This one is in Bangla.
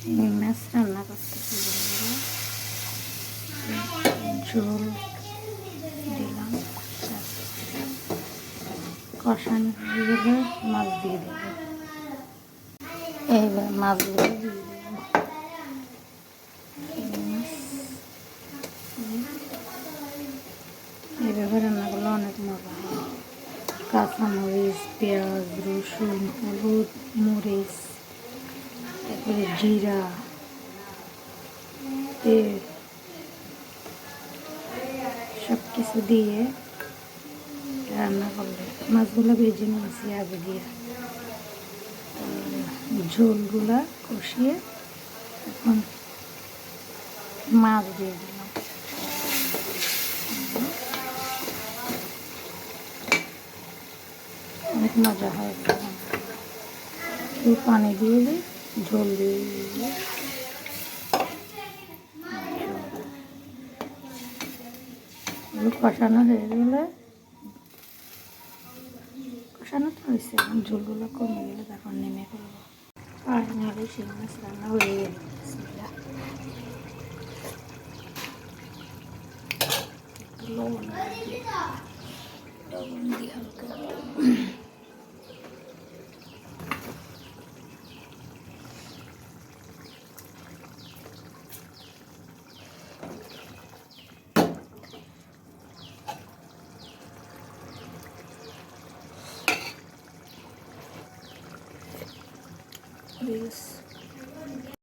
মাছ রান্না করতেছি ঝোল দিলাম, কষানো হয়ে মাছ দিয়ে দেবো। এইবার মাছগুলো দিয়ে মাছ এইভাবে রান্না করলে অনেক কাঁচামরিচ, পেঁয়াজ, রসুন, হলুদ, মরিচ। তারপরে জিরা, তেল সব কিছু দিয়ে রান্না করলে মাছগুলো ভেজে নিয়েছি আগে দিয়ে। ঝোলগুলা কষিয়ে এখন মাছ দিয়ে দিলাম। অনেক মজা হয়। পানি দিয়ে দিই। ঝোল দিয়ে কষানো হয়ে গেলে কষানো তো হয়েছে, এখন ঝোলগুলো কমে গেলে তারপর নেমে করব আর নাহলে শিং মাছ রান্না হয়ে গেল লবণ লবণ দিয়ে হালকা Please.